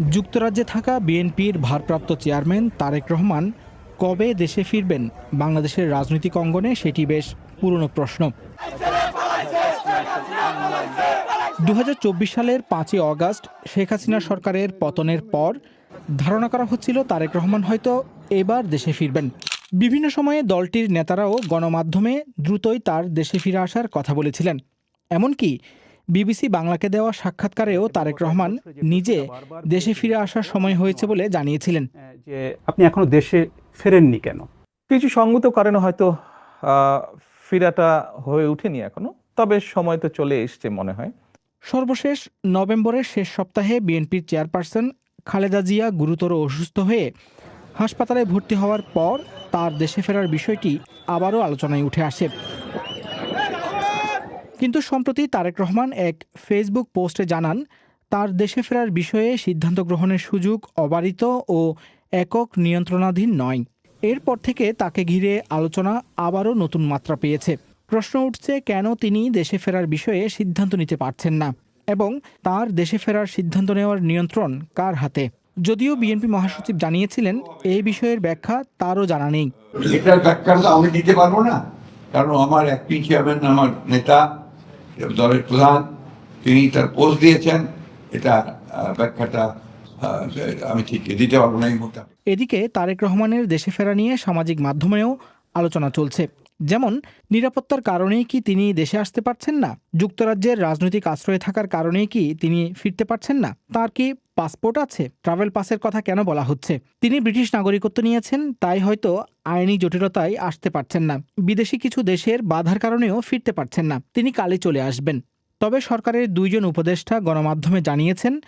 যুক্তরাজ্যে থাকা বিএনপির ভারপ্রাপ্ত চেয়ারম্যান তারেক রহমান কবে দেশে ফিরবেন? বাংলাদেশের রাজনৈতিক অঙ্গনে সেটি বেশ পুরনো প্রশ্ন। দু হাজার চব্বিশ সালের পাঁচই অগাস্ট শেখ হাসিনা সরকারের পতনের পর ধারণা করা হচ্ছিল তারেক রহমান হয়তো এবার দেশে ফিরবেন। বিভিন্ন সময়ে দলটির নেতারাও গণমাধ্যমে দ্রুতই তার দেশে ফিরে আসার কথা বলেছিলেন। এমনকি বিবিসি বাংলাকে দেওয়া সাক্ষাৎকারেও তারেক রহমান নিজে দেশে ফিরে আসার সময় হয়েছে বলে জানিয়েছিলেন। যে আপনি এখনও দেশে ফেরেননি কেন? কিছু সঙ্গত কারণে হয়তো ফেরাটা হয়ে ওঠেনি এখনও তবে সময় তো চলে এসছে মনে হয়। সর্বশেষ নভেম্বরের শেষ সপ্তাহে বিএনপির চেয়ারপারসন খালেদা জিয়া গুরুতর অসুস্থ হয়ে হাসপাতালে ভর্তি হওয়ার পর তার দেশে ফেরার বিষয়টি আবারও আলোচনায় উঠে আসে। কিন্তু সম্প্রতি তারেক রহমান এক ফেসবুক পোস্টে জানান, তার দেশে ফেরার বিষয়ে সিদ্ধান্ত গ্রহণের সুযোগ অবারিত ও একক নিয়ন্ত্রণাধীন নয়। এরপর থেকে তাকে ঘিরে আলোচনা আবারও নতুন মাত্রা পেয়েছে। প্রশ্ন উঠছে কেন তিনি দেশে ফেরার বিষয়ে সিদ্ধান্ত নিতে পারছেন না এবং তার দেশে ফেরার সিদ্ধান্ত নেওয়ার নিয়ন্ত্রণ কার হাতে? যদিও বিএনপি মহাসচিব জানিয়েছিলেন এই বিষয়ের ব্যাখ্যা তারও জানা নেই। এটার ব্যাখ্যা আমি দিতে পারব না। কারণ আমার অ্যাক্টিং চেয়ারম্যান আমার নেতা দলের প্রধান, তিনি তার পোস্ট দিয়েছেন। এটা ব্যাখ্যাটা আমি ঠিক দিতে পারব না এই মুহূর্তে। এদিকে তারেক রহমানের দেশে ফেরা নিয়ে সামাজিক মাধ্যমেও আলোচনা চলছে। যেমন, নিরাপত্তার কারণেই কি তিনি দেশে আসতে পারছেন না? যুক্তরাজ্যের রাজনৈতিক আশ্রয়ে থাকার কারণেই কি তিনি ফিরতে পারছেন না? তার কি পাসপোর্ট আছে? ট্রাভেল পাসের কথা কেন বলা হচ্ছে? তিনি ব্রিটিশ নাগরিকত্ব নিয়েছেন, তাই হয়তো আইনি জটিলতায় আসতে পারছেন না। বিদেশি কিছু দেশের বাধার কারণেও ফিরতে পারছেন না। তিনি কালে চলে আসবেন। তবে সরকারের দুইজন উপদেষ্টা গণমাধ্যমে জানিয়েছেন,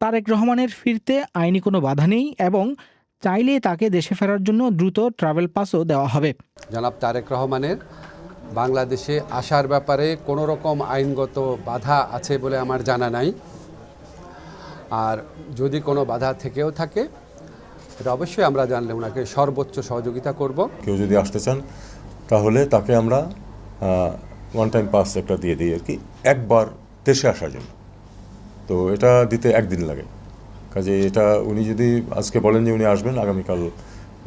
তারেক রহমানের ফিরতে আইনি কোনো বাধা নেই এবং চাইলে তাকে দেশে ফেরার জন্য দ্রুত ট্রাভেল পাসও দেওয়া হবে। জনাব তারেক রহমানের বাংলাদেশে আসার ব্যাপারে কোনো রকম আইনগত বাধা আছে বলে আমার জানা নাই। আর যদি কোনো বাধা থেকেও থাকে এটা অবশ্যই আমরা জানলে ওনাকে সর্বোচ্চ সহযোগিতা করব। কেউ যদি আসতে চান তাহলে তাকে আমরা ওয়ান টাইম পাস একটা দিয়ে দিই আর কি একবার দেশে আসার জন্য। তো এটা দিতে একদিন লাগে। কাজে এটা উনি যদি আজকে বলেন যে উনি আসবেন আগামীকাল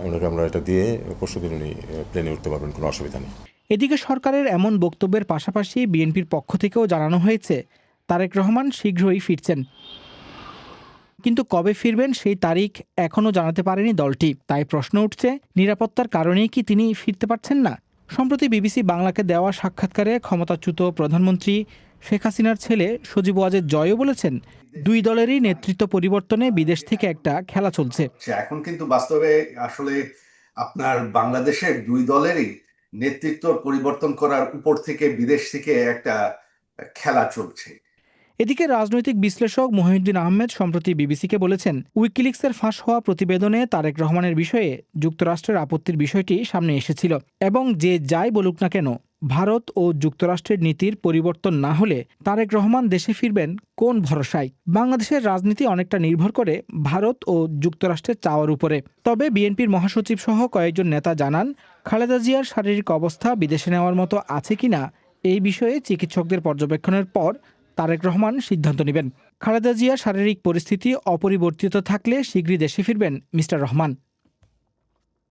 ওনাকে আমরা এটা দিয়ে পরশু দিন উনি প্লেনে উঠতে পারবেন কোনো অসুবিধা নেই। এদিকে সরকারের এমন বক্তব্যের পাশাপাশি বিএনপির পক্ষ থেকেও জানানো হয়েছে তারেক রহমান শীঘ্রই ফিরছেন। কিন্তু কবে ফিরবেন সেই তারিখ এখনও জানাতে পারেনি দলটি। তাই প্রশ্ন উঠছে, নিরাপত্তার কারণেই কি তিনি ফিরতে পারছেন না? সম্প্রতি বিবিসি বাংলাকে দেওয়া সাক্ষাৎকারে ক্ষমতাচ্যুত প্রধানমন্ত্রী শেখ হাসিনার ছেলে সজীব ওয়াজেদ জয়ও বলেছেন, দুই দলেরই নেতৃত্ব পরিবর্তনে বিদেশ থেকে একটা খেলা চলছে। এখন কিন্তু বাস্তবে আসলে আপনার বাংলাদেশের দুই দলেরই নেতৃত্ব পরিবর্তন করার উপর থেকে বিদেশ থেকে একটা খেলা চলছে। এদিকে রাজনৈতিক বিশ্লেষক মহিউদ্দিন আহমেদ সম্প্রতি বিবিসিকে বলেছেন, উইকিলিক্সের ফাঁস হওয়া প্রতিবেদনে তারেক রহমানের বিষয়ে যুক্তরাষ্ট্রের আপত্তির বিষয়টি সামনে এসেছিল এবং যে যাই বলুক না কেন, ভারত ও যুক্তরাষ্ট্রের নীতির পরিবর্তন না হলে তারেক রহমান দেশে ফিরবেন কোন ভরসায়? বাংলাদেশের রাজনীতি অনেকটা নির্ভর করে ভারত ও যুক্তরাষ্ট্রের চাওয়ার উপরে। তবে বিএনপির মহাসচিব সহ কয়েকজন নেতা জানান, খালেদা জিয়ার শারীরিক অবস্থা বিদেশে নেওয়ার মতো আছে কিনা এই বিষয়ে চিকিৎসকদের পর্যবেক্ষণের পর তারেক রহমান সিদ্ধান্ত নেবেন। খালেদা জিয়ার শারীরিক পরিস্থিতি অপরিবর্তিত থাকলে শীঘ্রই দেশে ফিরবেন মিস্টার রহমান।